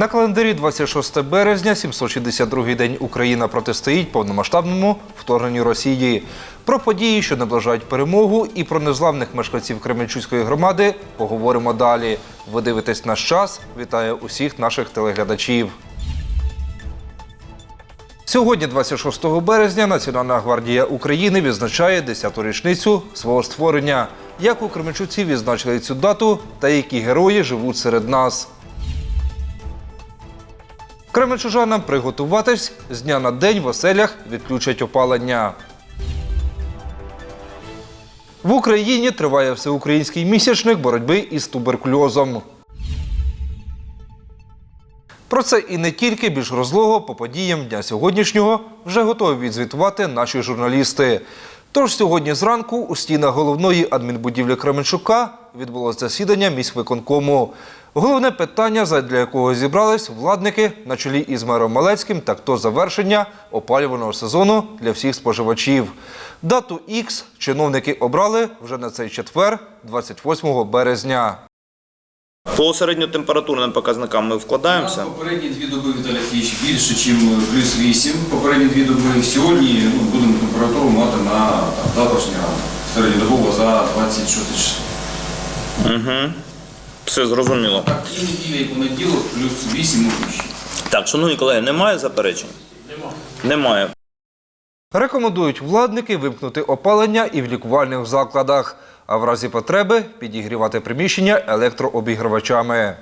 На календарі 26 березня, 762-й день Україна протистоїть повномасштабному вторгненню Росії. Про події, що наближають перемогу, і про незламних мешканців Кременчуцької громади поговоримо далі. Ви дивитесь наш час. Вітаю усіх наших телеглядачів. Сьогодні, 26 березня, Національна гвардія України відзначає 10-ту річницю свого створення. Як у Кременчуці відзначили цю дату та які герої живуть серед нас. Кременчужанам приготуватись з дня на день в оселях відключать опалення. В Україні триває всеукраїнський місячник боротьби із туберкульозом. Про це і не тільки більш розлого по подіям дня сьогоднішнього вже готові відзвітувати наші журналісти. Тож сьогодні зранку у стінах головної адмінбудівлі Кременчука відбулося засідання міськвиконкому. Головне питання, задля якого зібрались владники на чолі із мером Малецьким, так то завершення опалювального сезону для всіх споживачів. Дату Х чиновники обрали вже на цей четвер, 28 березня. По середньотемпературним показникам ми вкладаємося. попередні дві доби Віталій Фіч більше, ніж плюс 8. Попередні дві доби сьогодні ну, будемо температуру мати на завтрашній ранок. Середньодобово за 26 число. Угу. Все зрозуміло. Так, і неділя, і понеділок, плюс 8 і вище. Так, шановні колеги, немає заперечень? Немає. Рекомендують владники вимкнути опалення і в лікувальних закладах, а в разі потреби підігрівати приміщення електрообігрівачами.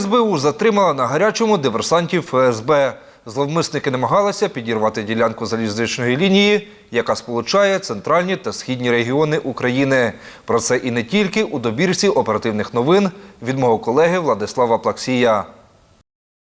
СБУ затримала на гарячому диверсантів ФСБ. Зловмисники намагалися підірвати ділянку залізничної лінії, яка сполучає центральні та східні регіони України. Про це і не тільки у добірці оперативних новин від мого колеги Владислава Плаксія.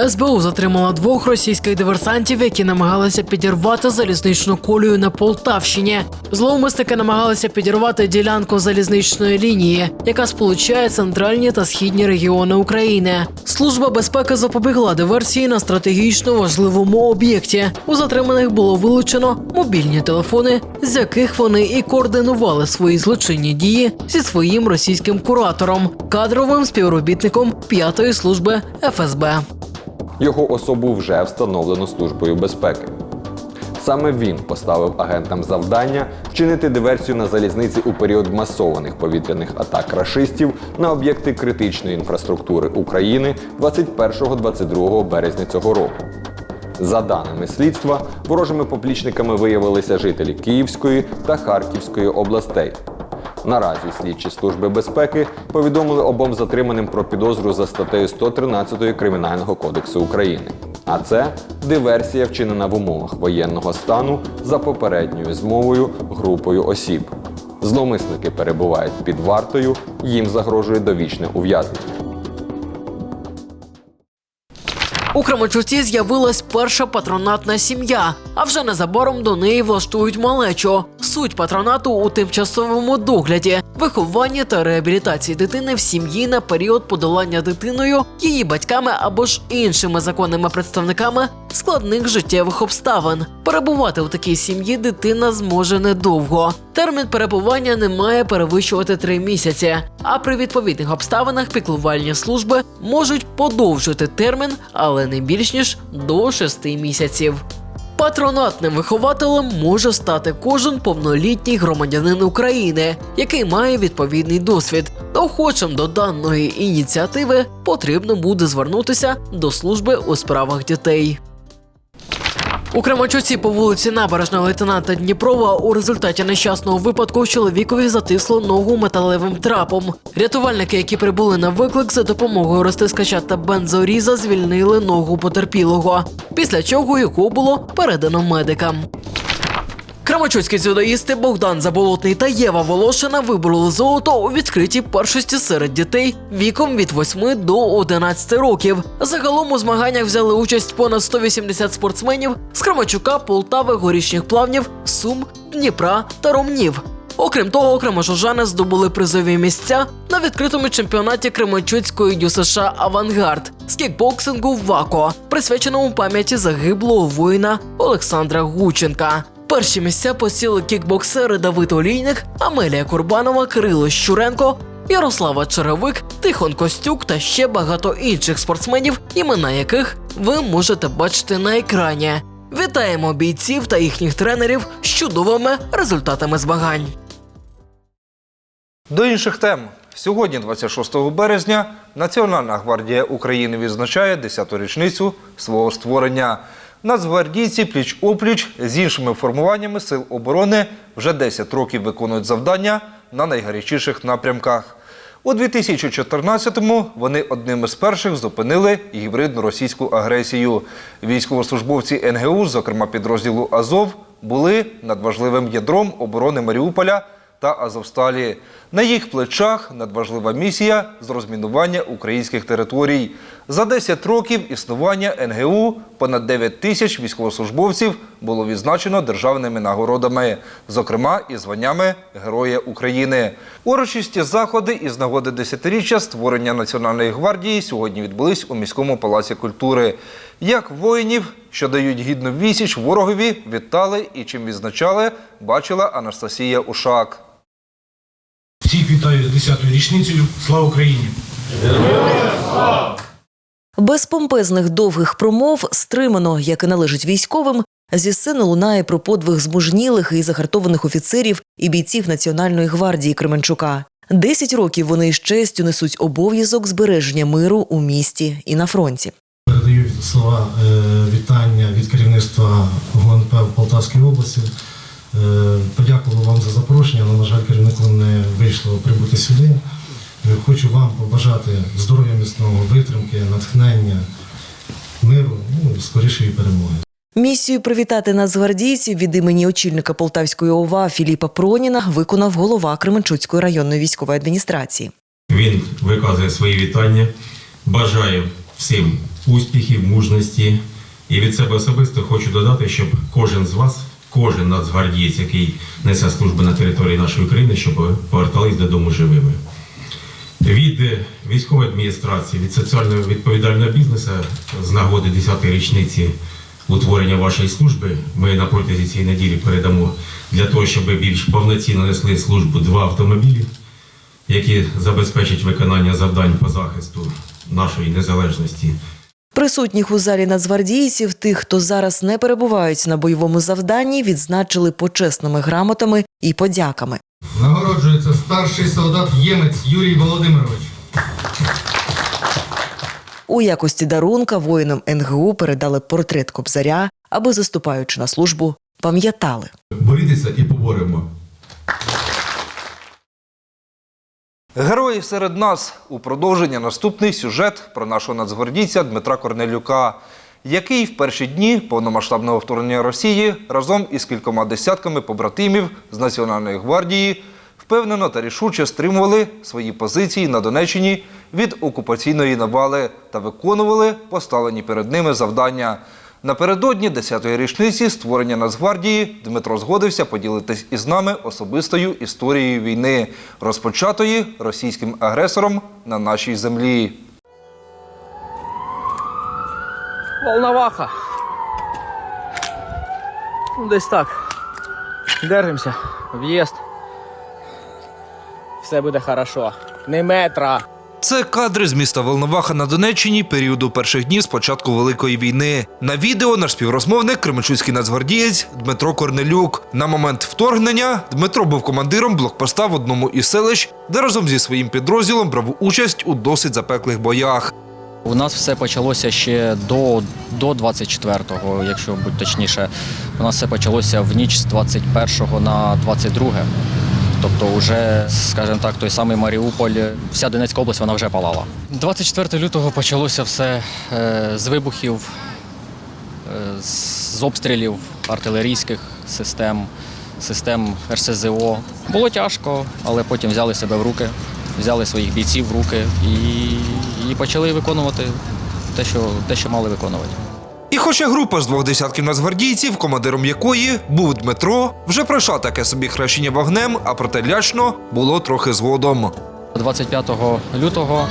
СБУ затримала двох російських диверсантів, які намагалися підірвати залізничну колію на Полтавщині. Зловмисники намагалися підірвати ділянку залізничної лінії, яка сполучає центральні та східні регіони України. Служба безпеки запобігла диверсії на стратегічно важливому об'єкті. У затриманих було вилучено мобільні телефони, з яких вони і координували свої злочинні дії зі своїм російським куратором, кадровим співробітником п'ятої служби ФСБ. Його особу вже встановлено Службою безпеки. Саме він поставив агентам завдання вчинити диверсію на залізниці у період масованих повітряних атак рашистів на об'єкти критичної інфраструктури України 21-22 березня цього року. За даними слідства, ворожими поплічниками виявилися жителі Київської та Харківської областей. Наразі слідчі служби безпеки повідомили обом затриманим про підозру за статтею 113 Кримінального кодексу України. А це диверсія, вчинена в умовах воєнного стану за попередньою змовою групою осіб. Зловмисники перебувають під вартою, їм загрожує довічне ув'язнення. У Кременчуці з'явилась перша патронатна сім'я, а вже незабаром до неї влаштують малечу. Суть патронату у тимчасовому догляді, вихованні та реабілітації дитини в сім'ї на період подолання дитиною, її батьками або ж іншими законними представниками складних життєвих обставин. Перебувати у такій сім'ї дитина зможе недовго. Термін перебування не має перевищувати три місяці. А при відповідних обставинах піклувальні служби можуть подовжити термін, але не більш ніж до шести місяців. Патронатним вихователем може стати кожен повнолітній громадянин України, який має відповідний досвід. Охочим до даної ініціативи потрібно буде звернутися до служби у справах дітей. У Кременчуці по вулиці Набережна лейтенанта Дніпрова у результаті нещасного випадку чоловікові затисло ногу металевим трапом. Рятувальники, які прибули на виклик за допомогою розтискача та бензоріза, звільнили ногу потерпілого, після чого його було передано медикам. Крамачуцькі дзюдоїсти Богдан Заболотний та Єва Волошина вибороли золото у відкритій першості серед дітей віком від 8 до 11 років. Загалом у змаганнях взяли участь понад 180 спортсменів з Крамачука, Полтави, Горішніх Плавнів, Сум, Дніпра та Ромнів. Окрім того, кременчужани здобули призові місця на відкритому чемпіонаті Кременчуцької ДЮСШ Авангард з кікбоксингу ВАКО, присвяченому пам'яті загиблого воїна Олександра Гученка. Перші місця посіли кікбоксери Давид Олійник, Амелія Курбанова, Кирило Щуренко, Ярослава Черевик, Тихон Костюк та ще багато інших спортсменів, імена яких ви можете бачити на екрані. Вітаємо бійців та їхніх тренерів з чудовими результатами змагань. До інших тем. Сьогодні, 26 березня, Національна гвардія України відзначає 10-ту річницю свого створення. Нацгвардійці пліч-опліч з іншими формуваннями сил оборони вже 10 років виконують завдання на найгарячіших напрямках. У 2014-му вони одними з перших зупинили гібридну російську агресію. Військовослужбовці НГУ, зокрема підрозділу Азов, були надважливим ядром оборони Маріуполя та Азовсталі. На їх плечах надважлива місія з розмінування українських територій. За 10 років існування НГУ понад 9 тисяч військовослужбовців було відзначено державними нагородами, зокрема і званнями Героя України. Урочисті заходи із нагоди десятиріччя створення Національної гвардії сьогодні відбулись у міському палаці культури. Як воїнів, що дають гідну відсіч ворогові, вітали і чим відзначали, бачила Анастасія Ушак. Всіх вітаю з 10-ю річницею. Слава Україні! Без помпезних довгих промов стримано, як і належить військовим, зі сцени лунає про подвиг змужнілих і загартованих офіцерів і бійців Національної гвардії Кременчука. Десять років вони з честю несуть обов'язок збереження миру у місті і на фронті. Передаю слова е, вітання від керівництва ГУНП в Полтавській області. Е, подякував вам за запрошення, але, на жаль, керівнику не вийшло прибути сюди. Е, хочу вам побажати здоров'я міцного, витримки, натхнення, миру, ну і скорішої перемоги. Місію привітати нацгвардійців від імені очільника Полтавської ОВА Філіпа Проніна виконав голова Кременчуцької районної військової адміністрації. Він виказує свої вітання, бажає всім успіхів, мужності. І від себе особисто хочу додати, щоб кожен з вас, кожен нацгвардієць, який несе службу на території нашої країни, щоб повертались додому живими. Від військової адміністрації, від соціально відповідального бізнесу з нагоди 10-ї річниці утворення вашої служби ми на протязі цієї неділі передамо для того, щоб більш повноцінно несли службу два автомобілі які забезпечать виконання завдань по захисту нашої незалежності. Присутніх у залі нацгвардійців, тих, хто зараз не перебувають на бойовому завданні, відзначили почесними грамотами і подяками. Нагороджується старший солдат Ємець Юрій Володимирович. У якості дарунка воїнам НГУ передали портрет Кобзаря, аби заступаючи на службу, пам'ятали. Борітеся і поборемо. Герої серед нас у продовження наступний сюжет про нашого нацгвардійця Дмитра Корнелюка, який в перші дні повномасштабного вторгнення Росії разом із кількома десятками побратимів з Національної гвардії впевнено та рішуче стримували свої позиції на Донеччині від окупаційної навали та виконували поставлені перед ними завдання. Напередодні 10-ї річниці створення Нацгвардії Дмитро згодився поділитись із нами особистою історією війни, розпочатої російським агресором на нашій землі. Волноваха. Десь так. Держимося. В'їзд. Все буде хорошо. Не метра. Це кадри з міста Волноваха на Донеччині періоду перших днів з початку Великої війни. На відео наш співрозмовник, кременчуцький нацгвардієць Дмитро Корнелюк. На момент вторгнення Дмитро був командиром блокпоста в одному із селищ, де разом зі своїм підрозділом брав участь у досить запеклих боях. У нас все почалося ще до, до 24-го, якщо бути точніше. У нас все почалося в ніч з 21-го на 22 Тобто, вже, скажімо так, той самий Маріуполь, вся Донецька область вона вже палала. 24 лютого почалося все е, з вибухів, е, з обстрілів артилерійських систем, систем РСЗО. Було тяжко, але потім взяли себе в руки, взяли своїх бійців в руки і, і почали виконувати те, що, те, що мали виконувати. І хоча група з двох десятків нацгвардійців, командиром якої був Дмитро, вже пройшла таке собі хрещення вогнем, а проте лячно було трохи згодом. 25 лютого,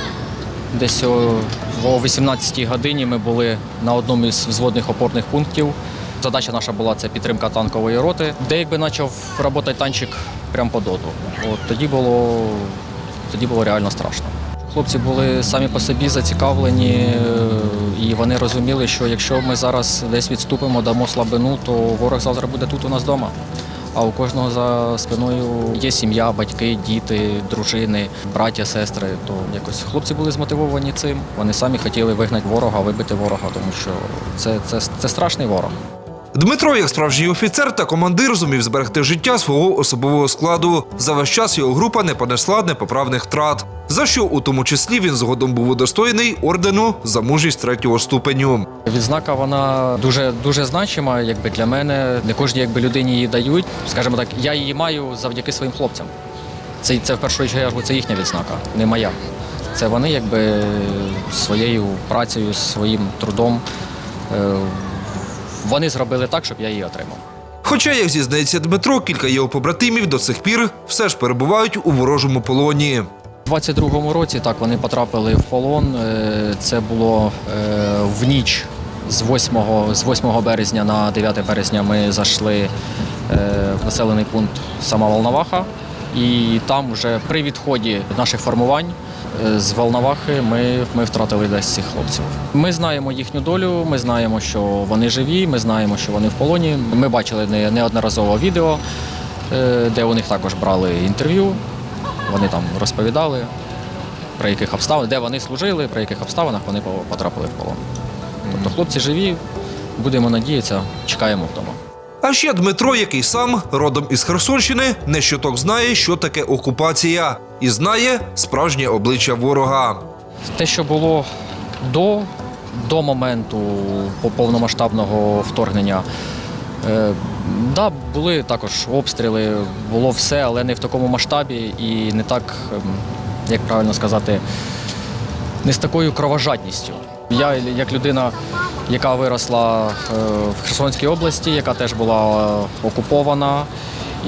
десь о о 18 годині, ми були на одному із взводних опорних пунктів Задача наша була це підтримка танкової роти, де якби почав працювати танчик прямо по доту. От тоді було, тоді було реально страшно. Хлопці були самі по собі зацікавлені, е, і вони розуміли, що якщо ми зараз десь відступимо, дамо слабину, то ворог завтра буде тут у нас вдома. А у кожного за спиною є сім'я, батьки, діти, дружини, браття, сестри. То якось хлопці були змотивовані цим. Вони самі хотіли вигнати ворога, вибити ворога, тому що це, це, це страшний ворог. Дмитро, як справжній офіцер та командир, зумів зберегти життя свого особового складу. За весь час його група не понесла непоправних втрат, за що у тому числі він згодом був удостоєний ордену за мужність третього ступеню. Відзнака вона дуже дуже значима, якби для мене. Не кожній якби людині її дають. Скажімо так, я її маю завдяки своїм хлопцям. Це, це в першу чергу це їхня відзнака, не моя. Це вони якби своєю працею, своїм трудом. Вони зробили так, щоб я її отримав. Хоча, як зізнається Дмитро, кілька його побратимів до сих пір все ж перебувають у ворожому полоні. У 22-му році так вони потрапили в полон. Е, Це було е, в ніч з 8, з 8 березня на 9 березня ми зайшли е, в населений пункт сама Волноваха. І там вже при відході наших формувань з Волновахи ми, ми втратили десь цих хлопців. Ми знаємо їхню долю, ми знаємо, що вони живі, ми знаємо, що вони в полоні. Ми бачили неодноразово відео, е, де у них також брали інтерв'ю. Вони там розповідали, про яких обставин, де вони служили, при яких обставинах вони потрапили в полон. Тобто хлопці живі, будемо надіятися, чекаємо вдома. А ще Дмитро, який сам родом із Херсонщини, не щоток знає, що таке окупація, і знає справжнє обличчя ворога. Те, що було до, до моменту повномасштабного вторгнення, е, да, були також обстріли, було все, але не в такому масштабі і не так, ем, як правильно сказати, не з такою кровожадністю. Я, як людина, яка виросла е, в Херсонській області, яка теж була окупована.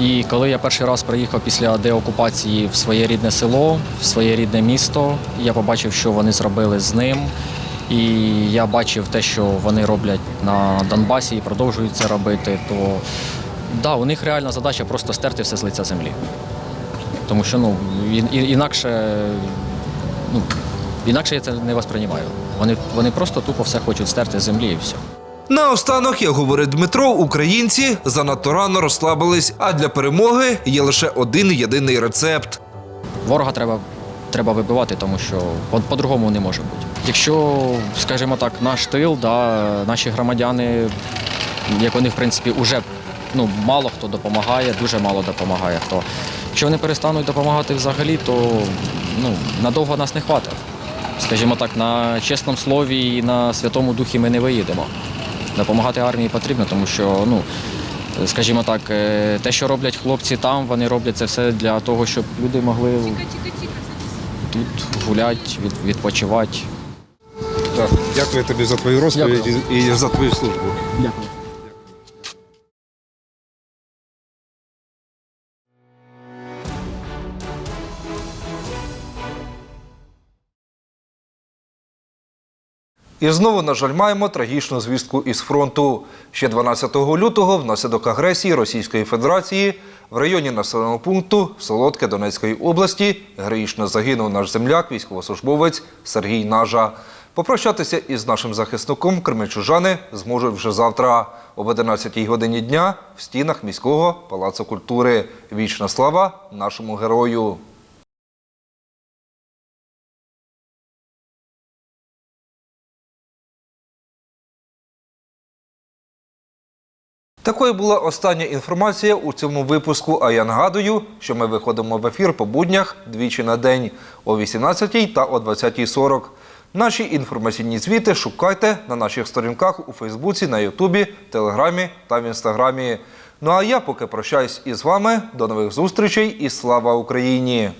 І коли я перший раз приїхав після деокупації в своє рідне село, в своє рідне місто, я побачив, що вони зробили з ним. І я бачив те, що вони роблять на Донбасі і продовжують це робити, то да, у них реальна задача просто стерти все з лиця землі. Тому що ну, інакше, ну, інакше я це не восприймаю. Вони, вони просто тупо все хочуть стерти з землі і все. Наостанок, як говорить Дмитро, українці занадто рано розслабились, а для перемоги є лише один єдиний рецепт. Ворога треба, треба вибивати, тому що по- по-другому не може бути. Якщо, скажімо так, наш тил, да, наші громадяни, як вони в принципі вже ну, мало хто допомагає, дуже мало допомагає хто. Якщо вони перестануть допомагати взагалі, то ну, надовго нас не хватить. Скажімо так, на чесному слові і на Святому Духі ми не виїдемо. Допомагати армії потрібно, тому що, ну, скажімо так, е, те, що роблять хлопці там, вони роблять це все для того, щоб люди могли тут гуляти, відпочивати. Так, дякую тобі за твою розповідь і, і за твою службу. Дякую. І знову, на жаль, маємо трагічну звістку із фронту. Ще 12 лютого, внаслідок агресії Російської Федерації, в районі населеного пункту Солодке Донецької області героїчно загинув наш земляк, військовослужбовець Сергій Нажа. Попрощатися із нашим захисником кременчужани зможуть вже завтра об 11 годині дня в стінах міського палацу культури. Вічна слава нашому герою! Такою була остання інформація у цьому випуску. А я нагадую, що ми виходимо в ефір по буднях двічі на день о 18 та о 20.40. Наші інформаційні звіти шукайте на наших сторінках у Фейсбуці, на Ютубі, Телеграмі та в Інстаграмі. Ну а я поки прощаюсь із вами. До нових зустрічей і слава Україні!